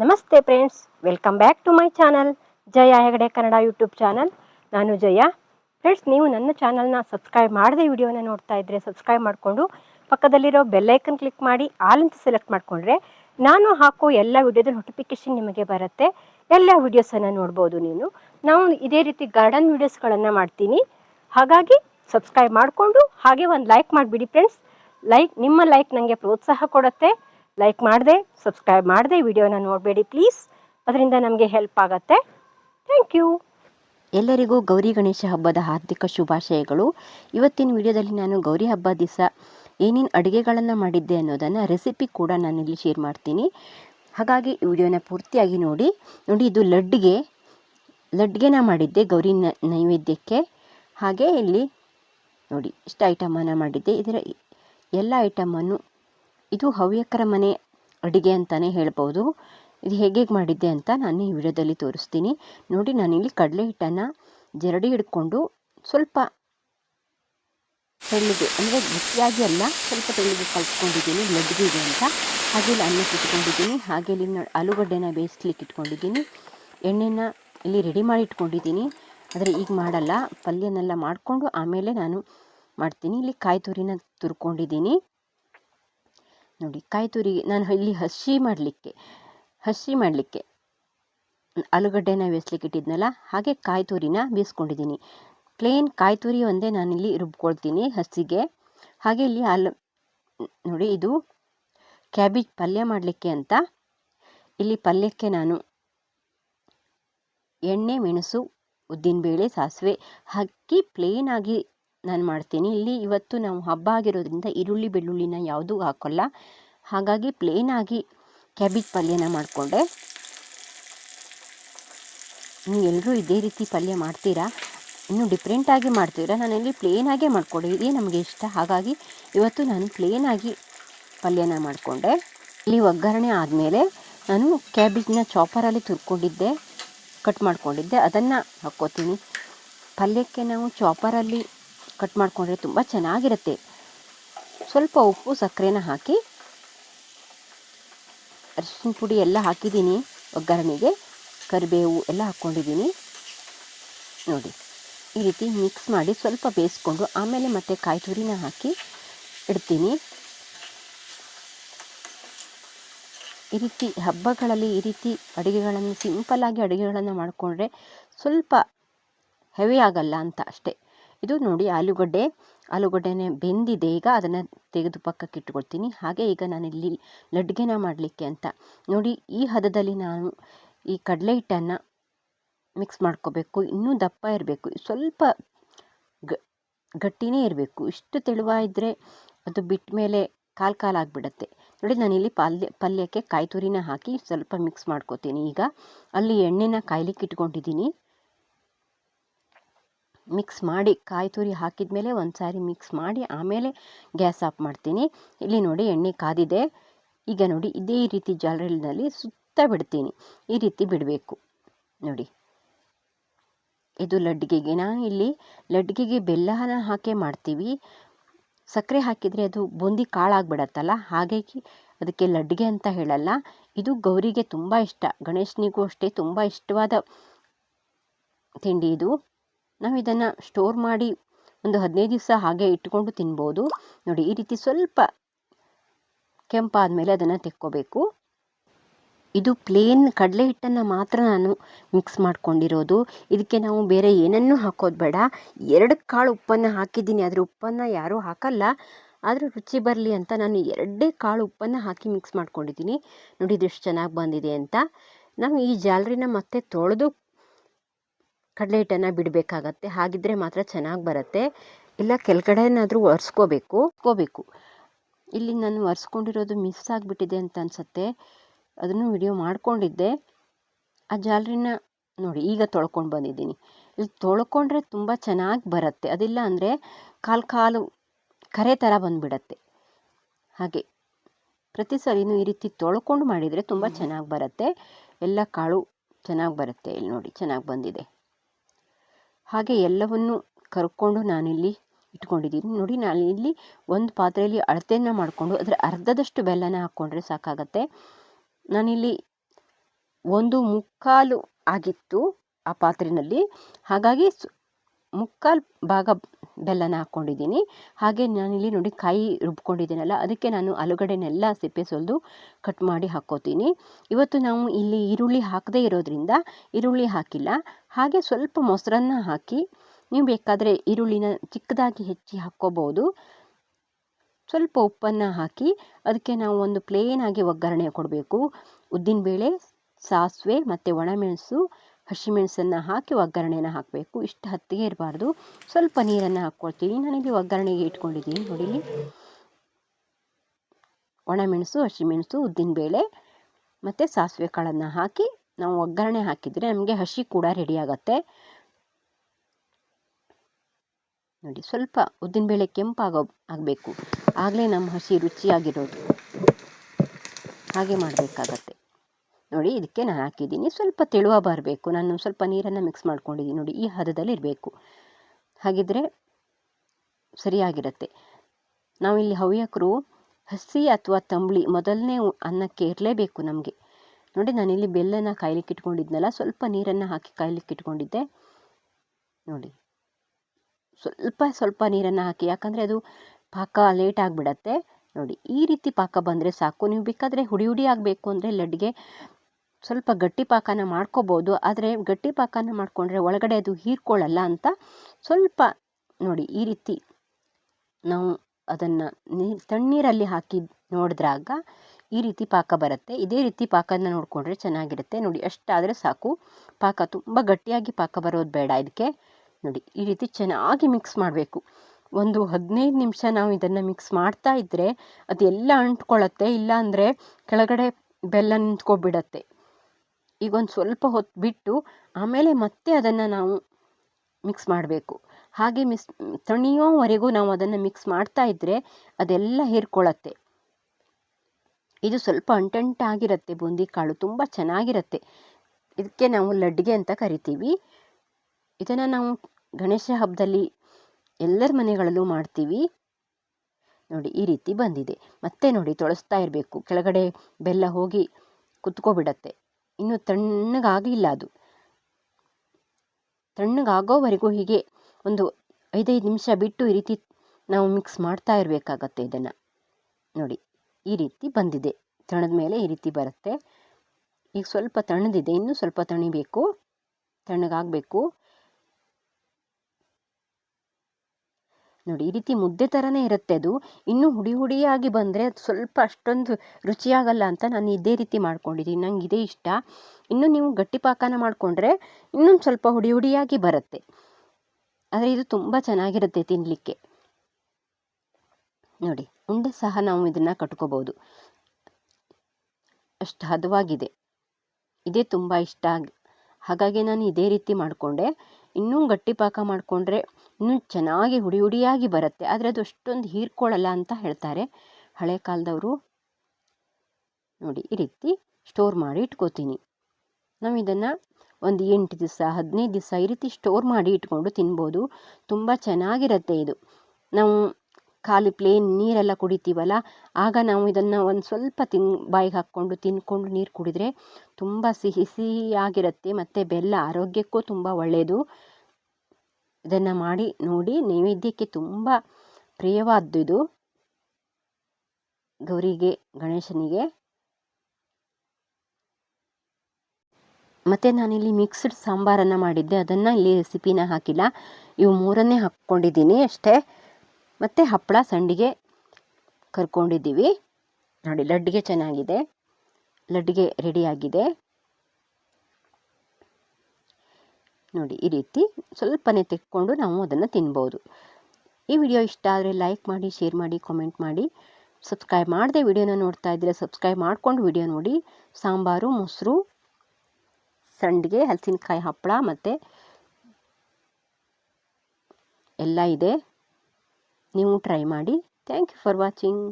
ನಮಸ್ತೆ friends, welcome back to my channel, Jaya Hegde Kannada YouTube channel. ನಾನು Jaya. Friends, ನೀವು ನನ್ನ ಚಾನಲ್ನ ಸಬ್ಸ್ಕ್ರೈಬ್ ಮಾಡದೆ ವಿಡಿಯೋನ ನೋಡ್ತಾ ಇದ್ರೆ ಸಬ್ಸ್ಕ್ರೈಬ್ ಮಾಡಿಕೊಂಡು ಪಕ್ಕದಲ್ಲಿರೋ ಬೆಲ್ಲೈಕನ್ ಕ್ಲಿಕ್ ಮಾಡಿ, ಆಲ್ ಅಂತ ಸೆಲೆಕ್ಟ್ ಮಾಡಿಕೊಂಡ್ರೆ ನಾನು ಹಾಕೋ ಎಲ್ಲ ವಿಡಿಯೋದ ನೋಟಿಫಿಕೇಶನ್ ನಿಮಗೆ ಬರುತ್ತೆ. ಎಲ್ಲ ವಿಡಿಯೋಸನ್ನು ನೋಡ್ಬೋದು ನೀನು. ನಾವು ಇದೇ ರೀತಿ ಗಾರ್ಡನ್ ವಿಡಿಯೋಸ್ಗಳನ್ನು ಮಾಡ್ತೀನಿ. ಹಾಗಾಗಿ ಸಬ್ಸ್ಕ್ರೈಬ್ ಮಾಡಿಕೊಂಡು ಹಾಗೆ ಒಂದು ಲೈಕ್ ಮಾಡಿಬಿಡಿ ಫ್ರೆಂಡ್ಸ್. ಲೈಕ್, ನಿಮ್ಮ ಲೈಕ್ ನನಗೆ ಪ್ರೋತ್ಸಾಹ ಕೊಡುತ್ತೆ. ಲೈಕ್ ಮಾಡಿದೆ ಸಬ್ಸ್ಕ್ರೈಬ್ ಮಾಡದೆ ವಿಡಿಯೋನ ನೋಡಬೇಡಿ ಪ್ಲೀಸ್ ಅದರಿಂದ ನಮಗೆ ಹೆಲ್ಪ್ ಆಗುತ್ತೆ. ಥ್ಯಾಂಕ್ ಯು ಎಲ್ಲರಿಗೂ ಗೌರಿ ಗಣೇಶ ಹಬ್ಬದ ಹಾರ್ದಿಕ ಶುಭಾಶಯಗಳು. ಇವತ್ತಿನ ವಿಡಿಯೋದಲ್ಲಿ ನಾನು ಗೌರಿ ಹಬ್ಬ ದಿವಸ ಏನೇನು ಅಡುಗೆಗಳನ್ನು ಮಾಡಿದ್ದೆ ಅನ್ನೋದನ್ನು ರೆಸಿಪಿ ಕೂಡ ನಾನಿಲ್ಲಿ ಶೇರ್ ಮಾಡ್ತೀನಿ. ಹಾಗಾಗಿ ಈ ವಿಡಿಯೋನ ಪೂರ್ತಿಯಾಗಿ ನೋಡಿ. ನೋಡಿ, ಇದು ಲಡ್ಡಿಗೆ ಲಡ್ಗೆನ ಮಾಡಿದ್ದೆ ಗೌರಿ ನೈವೇದ್ಯಕ್ಕೆ. ಹಾಗೆ ಇಲ್ಲಿ ನೋಡಿ, ಇಷ್ಟು ಐಟಮನ್ನು ಮಾಡಿದ್ದೆ. ಇದರ ಎಲ್ಲ ಐಟಮನ್ನು ಇದು ಹವ್ಯಕರ ಮನೆ ಅಡುಗೆ ಅಂತಲೇ ಹೇಳ್ಬೋದು. ಇದು ಹೇಗೆ ಮಾಡಿದ್ದೆ ಅಂತ ನಾನು ಈ ವಿಡಿಯೋದಲ್ಲಿ ತೋರಿಸ್ತೀನಿ. ನೋಡಿ, ನಾನಿಲ್ಲಿ ಕಡಲೆ ಹಿಟ್ಟನ್ನು ಜರಡಿ ಹಿಡ್ಕೊಂಡು ಸ್ವಲ್ಪ ತೆಳ್ಳಿಗೆ, ಅಂದರೆ ಗಟ್ಟಿಯಾಗಿ ಅಲ್ಲ, ಸ್ವಲ್ಪ ತೆಳ್ಳಿಗೆ ಕಲ್ತ್ಕೊಂಡಿದ್ದೀನಿ. ಲಡ್ಡಿಗೆ ಅಂತ. ಹಾಗೆ ಇಲ್ಲಿ ಅನ್ನಕ್ಕೆ ಇಟ್ಕೊಂಡಿದ್ದೀನಿ ಹಾಗೆ ಇಲ್ಲಿ ಆಲೂಗಡ್ಡೆನ ಬೇಯಿಸ್ಲಿಕ್ಕೆ ಇಟ್ಕೊಂಡಿದ್ದೀನಿ. ಎಣ್ಣೆನ ಇಲ್ಲಿ ರೆಡಿ ಮಾಡಿ ಇಟ್ಕೊಂಡಿದ್ದೀನಿ. ಆದರೆ ಈಗ ಮಾಡಲ್ಲ. ಪಲ್ಯನೆಲ್ಲ ಮಾಡಿಕೊಂಡು ಆಮೇಲೆ ನಾನು ಮಾಡ್ತೀನಿ. ಇಲ್ಲಿ ಕಾಯಿ ತುರಿನ ತುರ್ಕೊಂಡಿದ್ದೀನಿ. ನೋಡಿ ಕಾಯಿ ತುರಿ ನಾನು ಇಲ್ಲಿ ಹಸಿ ಮಾಡಲಿಕ್ಕೆ ಹಸಿ ಮಾಡಲಿಕ್ಕೆ ಆಲೂಗಡ್ಡೆನ ಬೇಯಿಸ್ಲಿಕ್ಕೆ ಇಟ್ಟಿದ್ನಲ್ಲ, ಹಾಗೆ ಕಾಯಿ ತುರಿನ ಬೇಯಿಸ್ಕೊಂಡಿದ್ದೀನಿ. ಪ್ಲೇನ್ ಕಾಯಿ ತುರಿ ಒಂದೇ ನಾನಿಲ್ಲಿ ರುಬ್ಕೊಳ್ತೀನಿ ಹಸಿಗೆ. ಹಾಗೆ ಇಲ್ಲಿ ಆಲು, ನೋಡಿ ಇದು ಕ್ಯಾಬೇಜ್ ಪಲ್ಯ ಮಾಡಲಿಕ್ಕೆ ಅಂತ. ಇಲ್ಲಿ ಪಲ್ಯಕ್ಕೆ ನಾನು ಎಣ್ಣೆ, ಮೆಣಸು, ಉದ್ದಿನಬೇಳೆ, ಸಾಸಿವೆ ಹಾಕಿ ಪ್ಲೇನಾಗಿ ನಾನು ಮಾಡ್ತೀನಿ. ಇಲ್ಲಿ ಇವತ್ತು ನಾವು ಹಬ್ಬ ಆಗಿರೋದ್ರಿಂದ ಈರುಳ್ಳಿ, ಬೆಳ್ಳುಳ್ಳಿನ ಯಾವುದೂ ಹಾಕೋಲ್ಲ. ಹಾಗಾಗಿ ಪ್ಲೇನ್ ಆಗಿ ಕ್ಯಾಬೇಜ್ ಪಲ್ಯನ ಮಾಡಿಕೊಂಡೆ. ನೀವು ಎಲ್ಲರೂ ಇದೇ ರೀತಿ ಪಲ್ಯ ಮಾಡ್ತೀರಾ? ಇನ್ನೂ ಡಿಫ್ರೆಂಟಾಗಿ ಮಾಡ್ತೀರಾ? ನಾನಲ್ಲಿ ಪ್ಲೇನಾಗೇ ಇದೇ ನಮಗೆ ಇಷ್ಟ. ಹಾಗಾಗಿ ಇವತ್ತು ನಾನು ಪ್ಲೇನಾಗಿ ಪಲ್ಯನ ಮಾಡಿಕೊಂಡೆ. ಇಲ್ಲಿ ಒಗ್ಗರಣೆ ಆದಮೇಲೆ ನಾನು ಕ್ಯಾಬೇಜ್ನ ಚಾಪರಲ್ಲಿ ತುರ್ಕೊಂಡಿದ್ದೆ. ಕಟ್ ಮಾಡ್ಕೊಂಡಿದ್ದೆ. ಅದನ್ನು ಹಾಕ್ಕೋತೀನಿ. ಪಲ್ಯಕ್ಕೆ ನಾವು ಚಾಪರಲ್ಲಿ ಕಟ್ ಮಾಡಿಕೊಂಡ್ರೆ ತುಂಬ ಚೆನ್ನಾಗಿರುತ್ತೆ. ಸ್ವಲ್ಪ ಉಪ್ಪು, ಸಕ್ಕರೆನ ಹಾಕಿ, ಅರಿಶಿನ ಪುಡಿ ಎಲ್ಲ ಹಾಕಿದ್ದೀನಿ. ಒಗ್ಗರಣೆಗೆ ಕರಿಬೇವು ಎಲ್ಲ ಹಾಕ್ಕೊಂಡಿದ್ದೀನಿ. ನೋಡಿ, ಈ ರೀತಿ ಮಿಕ್ಸ್ ಮಾಡಿ ಸ್ವಲ್ಪ ಬೇಯಿಸ್ಕೊಂಡು ಆಮೇಲೆ ಮತ್ತೆ ಕಾಯಿ ತುರಿನ ಹಾಕಿ ಇಡ್ತೀನಿ. ಈ ರೀತಿ ಹಬ್ಬಗಳಲ್ಲಿ ಈ ರೀತಿ ಅಡುಗೆಗಳನ್ನು, ಸಿಂಪಲ್ಲಾಗಿ ಅಡುಗೆಗಳನ್ನು ಮಾಡಿಕೊಂಡ್ರೆ ಸ್ವಲ್ಪ ಹೆವಿ ಆಗಲ್ಲ ಅಂತ ಅಷ್ಟೇ. ಇದು ನೋಡಿ ಆಲೂಗಡ್ಡೆ. ಆಲೂಗಡ್ಡೆನೇ ಬೆಂದಿದೆ. ಈಗ ಅದನ್ನು ತೆಗೆದು ಪಕ್ಕಕ್ಕೆ ಇಟ್ಕೊಳ್ತೀನಿ. ಹಾಗೆ ಈಗ ನಾನಿಲ್ಲಿ ಲಡ್ಗೆನ ಮಾಡಲಿಕ್ಕೆ ಅಂತ. ನೋಡಿ ಈ ಹದದಲ್ಲಿ ನಾನು ಈ ಕಡಲೆ ಹಿಟ್ಟನ್ನು ಮಿಕ್ಸ್ ಮಾಡ್ಕೋಬೇಕು. ಇನ್ನೂ ದಪ್ಪ ಇರಬೇಕು. ಸ್ವಲ್ಪ ಗಟ್ಟಿನೇ ಇರಬೇಕು. ಇಷ್ಟು ತೆಳುವಾಗಿದ್ದರೆ ಅದು ಬಿಟ್ಟ ಮೇಲೆ ಕಾಲು ಕಾಲು ಆಗಿಬಿಡತ್ತೆ. ನೋಡಿ ನಾನಿಲ್ಲಿ ಪಲ್ಯ, ಪಲ್ಯಕ್ಕೆ ಕಾಯಿ ತುರಿನ ಹಾಕಿ ಸ್ವಲ್ಪ ಮಿಕ್ಸ್ ಮಾಡ್ಕೋತೀನಿ. ಈಗ ಅಲ್ಲಿ ಎಣ್ಣೆನ ಕಾಯ್ಲಿಕ್ಕೆ ಇಟ್ಕೊಂಡಿದ್ದೀನಿ. ಮಿಕ್ಸ್ ಮಾಡಿ ಕಾಯಿ ತುರಿ ಹಾಕಿದ ಮೇಲೆ ಒಂದು ಸಾರಿ ಮಿಕ್ಸ್ ಮಾಡಿ ಆಮೇಲೆ ಗ್ಯಾಸ್ ಆಫ್ ಮಾಡ್ತೀನಿ. ಇಲ್ಲಿ ನೋಡಿ ಎಣ್ಣೆ ಕಾದಿದೆ. ಈಗ ನೋಡಿ ಇದೇ ರೀತಿ ಜಾಲರಿನಲ್ಲಿ ಸುತ್ತ ಬಿಡ್ತೀನಿ. ಈ ರೀತಿ ಬಿಡಬೇಕು. ನೋಡಿ. ಇದು ಲಡ್ಗೆಗೆ. ನಾನು ಇಲ್ಲಿ ಲಡ್ಗೆಗೆ ಬೆಲ್ಲನ ಹಾಕೇ ಮಾಡ್ತೀವಿ. ಸಕ್ಕರೆ ಹಾಕಿದರೆ ಅದು ಬೂಂದಿ ಕಾಳಾಗ್ಬಿಡತ್ತಲ್ಲ? ಹಾಗಾಗಿ ಅದಕ್ಕೆ ಲಡ್ಗೆ ಅಂತ ಹೇಳಲ್ಲ. ಇದು ಗೌರಿಗೆ ತುಂಬ ಇಷ್ಟ. ಗಣೇಶನಿಗೂ ಅಷ್ಟೇ ತುಂಬ ಇಷ್ಟವಾದ ತಿಂಡಿ ಇದು. ನಾವು ಇದನ್ನು ಸ್ಟೋರ್ ಮಾಡಿ ಒಂದು ಹದಿನೈದು ದಿವಸ ಹಾಗೆ ಇಟ್ಕೊಂಡು ತಿನ್ಬೋದು. ನೋಡಿ, ಈ ರೀತಿ ಸ್ವಲ್ಪ ಕೆಂಪಾದ ಮೇಲೆ ಅದನ್ನು ತೆಕ್ಕೋಬೇಕು. ಇದು ಪ್ಲೇನ್ ಕಡಲೆ ಹಿಟ್ಟನ್ನು ಮಾತ್ರ ನಾನು ಮಿಕ್ಸ್ ಮಾಡ್ಕೊಂಡಿರೋದು. ಇದಕ್ಕೆ ನಾವು ಬೇರೆ ಏನನ್ನೂ ಹಾಕೋದು ಬೇಡ. ಎರಡು ಕಾಳು ಉಪ್ಪನ್ನು ಹಾಕಿದ್ದೀನಿ. ಆದರೆ ಉಪ್ಪನ್ನು ಯಾರೂ ಹಾಕಲ್ಲ. ಆದರೆ ರುಚಿ ಬರಲಿ ಅಂತ ನಾನು ಎರಡೇ ಕಾಳು ಉಪ್ಪನ್ನು ಹಾಕಿ ಮಿಕ್ಸ್ ಮಾಡ್ಕೊಂಡಿದ್ದೀನಿ. ನೋಡಿ, ಇದೆಷ್ಟು ಚೆನ್ನಾಗಿ ಬಂದಿದೆ ಅಂತ. ನಾವು ಈ ಜಾಲರಿನ ಮತ್ತೆ ತೊಳೆದು ಕಡಲೆ ಹಿಟ್ಟನ್ನು ಬಿಡಬೇಕಾಗತ್ತೆ. ಹಾಗಿದ್ರೆ ಮಾತ್ರ ಚೆನ್ನಾಗಿ ಬರುತ್ತೆ. ಇಲ್ಲ ಕೆಳಗಡೆನಾದರೂ ಒರೆಸ್ಕೋಬೇಕು. ಕೋಬೇಕು ಇಲ್ಲಿ ನಾನು ಒರೆಸ್ಕೊಂಡಿರೋದು ಮಿಸ್ ಆಗಿಬಿಟ್ಟಿದೆ ಅಂತ ಅನಿಸುತ್ತೆ. ಅದನ್ನು ವಿಡಿಯೋ ಮಾಡಿಕೊಂಡಿದ್ದೆ. ಆ ಜಾಲರಿನ ನೋಡಿ, ಈಗ ತೊಳ್ಕೊಂಡು ಬಂದಿದ್ದೀನಿ. ಇಲ್ಲಿ ತೊಳ್ಕೊಂಡ್ರೆ ತುಂಬ ಚೆನ್ನಾಗಿ ಬರುತ್ತೆ. ಅದಿಲ್ಲ ಅಂದರೆ ಕಾಲು ಕಾಲು ಕರೆ ಥರ ಬಂದುಬಿಡತ್ತೆ. ಹಾಗೆ ಪ್ರತಿ ಸರಿನೂ ಈ ರೀತಿ ತೊಳ್ಕೊಂಡು ಮಾಡಿದರೆ ತುಂಬ ಚೆನ್ನಾಗಿ ಬರುತ್ತೆ. ಎಲ್ಲ ಕಾಳು ಚೆನ್ನಾಗಿ ಬರುತ್ತೆ. ಇಲ್ಲಿ ನೋಡಿ, ಚೆನ್ನಾಗಿ ಬಂದಿದೆ. ಹಾಗೆ ಎಲ್ಲವನ್ನು ಕರ್ಕೊಂಡು ನಾನಿಲ್ಲಿ ಇಟ್ಕೊಂಡಿದ್ದೀನಿ. ನೋಡಿ ನಾನು ಇಲ್ಲಿ ಒಂದು ಪಾತ್ರೆಯಲ್ಲಿ ಅಳತೆಯನ್ನು ಮಾಡಿಕೊಂಡು ಅದರ ಅರ್ಧದಷ್ಟು ಬೆಲ್ಲನ ಹಾಕ್ಕೊಂಡ್ರೆ ಸಾಕಾಗತ್ತೆ. ನಾನಿಲ್ಲಿ ಒಂದು ಮುಕ್ಕಾಲು ಆಗಿತ್ತು ಆ ಪಾತ್ರೆಯಲ್ಲಿ. ಹಾಗಾಗಿ ಮುಕ್ಕಾಲು ಭಾಗ ಬೆಲ್ಲನ ಹಾಕ್ಕೊಂಡಿದ್ದೀನಿ. ಹಾಗೆ ನಾನಿಲ್ಲಿ ನೋಡಿ ಕಾಯಿ ರುಬ್ಕೊಂಡಿದ್ದೀನಲ್ಲ, ಅದಕ್ಕೆ ನಾನು ಆಲೂಗಡ್ಡೆನೆಲ್ಲ ಸಿಪ್ಪೆ ಸೊಲ್ದು ಕಟ್ ಮಾಡಿ ಹಾಕ್ಕೋತೀನಿ. ಇವತ್ತು ನಾವು ಇಲ್ಲಿ ಈರುಳ್ಳಿ ಹಾಕದೇ ಇರೋದ್ರಿಂದ ಈರುಳ್ಳಿ ಹಾಕಿಲ್ಲ. ಹಾಗೆ ಸ್ವಲ್ಪ ಮೊಸರನ್ನ ಹಾಕಿ, ನೀವು ಬೇಕಾದರೆ ಈರುಳ್ಳಿನ ಚಿಕ್ಕದಾಗಿ ಹೆಚ್ಚಿ ಹಾಕ್ಕೋಬೋದು. ಸ್ವಲ್ಪ ಉಪ್ಪನ್ನು ಹಾಕಿ, ಅದಕ್ಕೆ ನಾವು ಒಂದು ಪ್ಲೇನಾಗಿ ಒಗ್ಗರಣೆ ಕೊಡಬೇಕು. ಉದ್ದಿನಬೇಳೆ, ಸಾಸಿವೆ ಮತ್ತು ಒಣಮೆಣಸು ಹಸಿಮೆಣಸನ್ನು ಹಾಕಿ ಒಗ್ಗರಣೆನ ಹಾಕಬೇಕು. ಇಷ್ಟು ಹತ್ತಿಗೆ ಇರಬಾರ್ದು. ಸ್ವಲ್ಪ ನೀರನ್ನು ಹಾಕ್ಕೊಳ್ತೀನಿ ನಾನಿಲ್ಲಿ ಒಗ್ಗರಣೆಗೆ ಇಟ್ಕೊಂಡಿದ್ದೀನಿ ನೋಡಿಲಿ ಒಣಮೆಣಸು, ಹಸಿಮೆಣಸು, ಉದ್ದಿನಬೇಳೆ ಮತ್ತು ಸಾಸಿವೆ ಕಾಳನ್ನು ಹಾಕಿ ನಾವು ಒಗ್ಗರಣೆ ಹಾಕಿದರೆ ನಮಗೆ ಹಸಿ ಕೂಡ ರೆಡಿ ನೋಡಿ ಸ್ವಲ್ಪ ಉದ್ದಿನಬೇಳೆ ಕೆಂಪಾಗೋ, ಆಗಬೇಕು. ಆಗಲೇ ನಮ್ಮ ಹಸಿ ರುಚಿಯಾಗಿರೋದು. ಹಾಗೆ ಮಾಡಬೇಕಾಗತ್ತೆ. ನೋಡಿ ಇದಕ್ಕೆ ನಾನು ಹಾಕಿದ್ದೀನಿ. ಸ್ವಲ್ಪ ತೆಳುವ ಬರಬೇಕು. ನಾನು ಸ್ವಲ್ಪ ನೀರನ್ನು ಮಿಕ್ಸ್ ಮಾಡ್ಕೊಂಡಿದ್ದೀನಿ. ನೋಡಿ ಈ ಹದದಲ್ಲಿ ಇರಬೇಕು. ಹಾಗಿದ್ರೆ ಸರಿಯಾಗಿರುತ್ತೆ. ನಾವಿಲ್ಲಿ ಹವ್ಯಕರು ಹಸಿ ಅಥವಾ ತಂಬಳಿ ಮೊದಲನೇ ಅನ್ನಕ್ಕೆ ಇರಲೇಬೇಕು ನಮಗೆ. ನೋಡಿ ನಾನಿಲ್ಲಿ ಬೆಲ್ಲನ ಕಾಯ್ಲಿಕ್ಕೆ ಇಟ್ಕೊಂಡಿದ್ನಲ್ಲ, ಸ್ವಲ್ಪ ನೀರನ್ನು ಹಾಕಿ ಕಾಯ್ಲಿಕ್ಕೆ ಇಟ್ಕೊಂಡಿದ್ದೆ. ನೋಡಿ. ಸ್ವಲ್ಪ ಸ್ವಲ್ಪ ನೀರನ್ನು ಹಾಕಿ, ಯಾಕಂದರೆ ಅದು ಪಾಕ ಲೇಟ್ ಆಗಿಬಿಡತ್ತೆ. ನೋಡಿ ಈ ರೀತಿ ಪಾಕ ಬಂದರೆ ಸಾಕು. ನೀವು ಬೇಕಾದರೆ ಹುಡಿ ಹುಡಿ ಆಗಬೇಕು ಅಂದರೆ ಲಡ್ಡಿಗೆ ಸ್ವಲ್ಪ ಗಟ್ಟಿ ಪಾಕನ ಮಾಡ್ಕೋಬೋದು. ಆದರೆ ಗಟ್ಟಿ ಪಾಕನ ಮಾಡಿಕೊಂಡ್ರೆ ಒಳಗಡೆ ಅದು ಹೀರ್ಕೊಳ್ಳಲ್ಲ ಅಂತ ಸ್ವಲ್ಪ ನೋಡಿ ಈ ರೀತಿ ನಾವು ಅದನ್ನು ನೀ ತಣ್ಣೀರಲ್ಲಿ ಹಾಕಿ ನೋಡಿದ್ರಾಗ ಈ ರೀತಿ ಪಾಕ ಬರುತ್ತೆ. ಇದೇ ರೀತಿ ಪಾಕನ ನೋಡಿಕೊಂಡ್ರೆ ಚೆನ್ನಾಗಿರುತ್ತೆ. ನೋಡಿ ಅಷ್ಟಾದರೆ ಸಾಕು. ಪಾಕ ತುಂಬ ಗಟ್ಟಿಯಾಗಿ ಪಾಕ ಬರೋದು ಬೇಡ ಇದಕ್ಕೆ. ನೋಡಿ ಈ ರೀತಿ ಚೆನ್ನಾಗಿ ಮಿಕ್ಸ್ ಮಾಡಬೇಕು. ಒಂದು ಹದಿನೈದು ನಿಮಿಷ ನಾವು ಇದನ್ನು ಮಿಕ್ಸ್ ಮಾಡ್ತಾ ಇದ್ದರೆ ಅದೆಲ್ಲ ಅಂಟ್ಕೊಳ್ಳುತ್ತೆ ಇಲ್ಲ ಅಂದರೆ ಕೆಳಗಡೆ ಬೆಲ್ಲ ನಿಂತ್ಕೊಬಿಡತ್ತೆ. ಈಗ ಒಂದು ಸ್ವಲ್ಪ ಹೊತ್ತು ಬಿಟ್ಟು ಆಮೇಲೆ ಮತ್ತೆ ಅದನ್ನು ನಾವು ಮಿಕ್ಸ್ ಮಾಡಬೇಕು. ಹಾಗೆ ಮಿಸ್, ತಣಿಯೋವರೆಗೂ ನಾವು ಅದನ್ನು ಮಿಕ್ಸ್ ಮಾಡ್ತಾ ಇದ್ದರೆ ಅದೆಲ್ಲ ಹೀರ್ಕೊಳ್ಳತ್ತೆ. ಇದು ಸ್ವಲ್ಪ ಅಂಟಂಟಾಗಿರುತ್ತೆ ಬೂಂದಿ ಕಾಳು ತುಂಬ ಚೆನ್ನಾಗಿರುತ್ತೆ. ಇದಕ್ಕೆ ನಾವು ಲಡ್ಡಿಗೆ ಅಂತ ಕರಿತೀವಿ. ಇದನ್ನು ನಾವು ಗಣೇಶ ಹಬ್ಬದಲ್ಲಿ ಎಲ್ಲರ ಮನೆಗಳಲ್ಲೂ ಮಾಡ್ತೀವಿ. ನೋಡಿ, ಈ ರೀತಿ ಬಂದಿದೆ. ಮತ್ತೆ ನೋಡಿ, ತೊಳಸ್ತಾ ಇರಬೇಕು. ಕೆಳಗಡೆ ಬೆಲ್ಲ ಹೋಗಿ ಕುತ್ಕೊಬಿಡತ್ತೆ. ಇನ್ನೂ ತಣ್ಣಗಾಗಲಿಲ್ಲ ಅದು. ತಣ್ಣಗಾಗೋವರೆಗೂ ಹೀಗೆ ಒಂದು ಐದೈದು ನಿಮಿಷ ಬಿಟ್ಟು ಈ ರೀತಿ ನಾವು ಮಿಕ್ಸ್ ಮಾಡ್ತಾ ಇರಬೇಕಾಗತ್ತೆ ಇದನ್ನು. ನೋಡಿ, ಈ ರೀತಿ ಬಂದಿದೆ. ತಣದ ಮೇಲೆ ಈ ರೀತಿ ಬರುತ್ತೆ. ಈಗ ಸ್ವಲ್ಪ ತಣ್ಣದಿದೆ. ಇನ್ನೂ ಸ್ವಲ್ಪ ತಣಿಬೇಕು. ತಣ್ಣಗಾಗಬೇಕು. ನೋಡಿ, ಈ ರೀತಿ ಮುದ್ದೆ ಥರನೇ ಇರುತ್ತೆ ಅದು. ಇನ್ನೂ ಹುಡಿ ಹುಡಿಯಾಗಿ ಬಂದರೆ ಅದು ಸ್ವಲ್ಪ ಅಷ್ಟೊಂದು ರುಚಿಯಾಗಲ್ಲ ಅಂತ ನಾನು ಇದೇ ರೀತಿ ಮಾಡ್ಕೊಂಡಿದ್ದೀನಿ. ನಂಗೆ ಇದೇ ಇಷ್ಟ. ಇನ್ನು ನೀವು ಗಟ್ಟಿ ಪಾಕನ ಮಾಡಿಕೊಂಡ್ರೆ ಇನ್ನೊಂದು ಸ್ವಲ್ಪ ಹುಡಿ ಹುಡಿಯಾಗಿ ಬರುತ್ತೆ. ಆದರೆ ಇದು ತುಂಬ ಚೆನ್ನಾಗಿರುತ್ತೆ ತಿನ್ನಲಿಕ್ಕೆ ನೋಡಿ, ಉಂಡೆ ಸಹ ನಾವು ಇದನ್ನು ಕಟ್ಕೋಬೋದು. ಅಷ್ಟು ಹದವಾಗಿದೆ. ಇದೇ ತುಂಬ ಇಷ್ಟ ಹಾಗಾಗಿ ನಾನು ಇದೇ ರೀತಿ ಮಾಡಿಕೊಂಡೆ. ಇನ್ನೂ ಗಟ್ಟಿ ಪಾಕ ಮಾಡಿಕೊಂಡ್ರೆ ಇನ್ನೂ ಚೆನ್ನಾಗಿ ಹುಡಿ ಹುಡಿಯಾಗಿ ಬರುತ್ತೆ. ಆದರೆ ಅದು ಅಷ್ಟೊಂದು ಹೀರ್ಕೊಳ್ಳಲ್ಲ ಅಂತ ಹೇಳ್ತಾರೆ. ಹಳೆ ಕಾಲದವರು ನೋಡಿ, ಈ ರೀತಿ ಸ್ಟೋರ್ ಮಾಡಿ ಇಟ್ಕೋತೀನಿ. ನಾವು ಇದನ್ನು ಒಂದು ಎಂಟು ದಿವಸ, ಹದಿನೈದು ದಿವಸ ಈ ರೀತಿ ಸ್ಟೋರ್ ಮಾಡಿ ಇಟ್ಕೊಂಡು ತಿನ್ಬೋದು. ತುಂಬ ಚೆನ್ನಾಗಿರುತ್ತೆ ಇದು. ನಾವು ಖಾಲಿ ಪ್ಲೇನ್ ನೀರೆಲ್ಲ ಕುಡಿತೀವಲ್ಲ, ಆಗ ನಾವು ಇದನ್ನು ಒಂದು ಸ್ವಲ್ಪ ತಿನ್, ಬಾಯಿಗೆ ಹಾಕ್ಕೊಂಡು ತಿನ್ಕೊಂಡು ನೀರು ಕುಡಿದ್ರೆ ತುಂಬ ಸಿಹಿ ಸಿಹಿಯಾಗಿರುತ್ತೆ ಮತ್ತು ಬೆಲ್ಲ ಆರೋಗ್ಯಕ್ಕೂ ತುಂಬ ಒಳ್ಳೆಯದು ಇದನ್ನು ಮಾಡಿ, ನೋಡಿ, ನೈವೇದ್ಯಕ್ಕೆ ತುಂಬ ಪ್ರಿಯವಾದ್ದು ಗೌರಿಗೆ, ಗಣೇಶನಿಗೆ. ಮತ್ತು ನಾನಿಲ್ಲಿ ಮಿಕ್ಸ್ಡ್ ಸಾಂಬಾರನ್ನು ಮಾಡಿದ್ದೆ, ಅದನ್ನು ಇಲ್ಲಿ ರೆಸಿಪಿನ ಹಾಕಿಲ್ಲ. ಇವು ಮೂರನ್ನೇ ಹಾಕ್ಕೊಂಡಿದ್ದೀನಿ ಅಷ್ಟೇ. ಮತ್ತು ಹಪ್ಪಳ ಸಂಡಿಗೆ ಕರ್ಕೊಂಡಿದ್ದೀವಿ. ನೋಡಿ, ಲಡ್ಡಿಗೆ ಚೆನ್ನಾಗಿದೆ. ಲಡ್ಡಿಗೆ ರೆಡಿಯಾಗಿದೆ ನೋಡಿ, ಈ ರೀತಿ ಸ್ವಲ್ಪನೇ ತೆಕ್ಕೊಂಡು ನಾವು ಅದನ್ನು ತಿನ್ಬೋದು. ಈ ವಿಡಿಯೋ ಇಷ್ಟ ಆದರೆ ಲೈಕ್ ಮಾಡಿ ಶೇರ್ ಮಾಡಿ ಕಾಮೆಂಟ್ ಮಾಡಿ. ಸಬ್ಸ್ಕ್ರೈಬ್ ಮಾಡದೆ ವಿಡಿಯೋನ ನೋಡ್ತಾ ಇದ್ದರೆ ಸಬ್ಸ್ಕ್ರೈಬ್ ಮಾಡಿಕೊಂಡು ವಿಡಿಯೋ ನೋಡಿ. ಸಾಂಬಾರು, ಮೊಸರು, ಸಂಡಿಗೆ, ಹಲಸಿನಕಾಯಿ ಹಪ್ಪಳ ಮತ್ತು ಎಲ್ಲ ಇದೆ. ನೀವು ಟ್ರೈ ಮಾಡಿ. Thank you for watching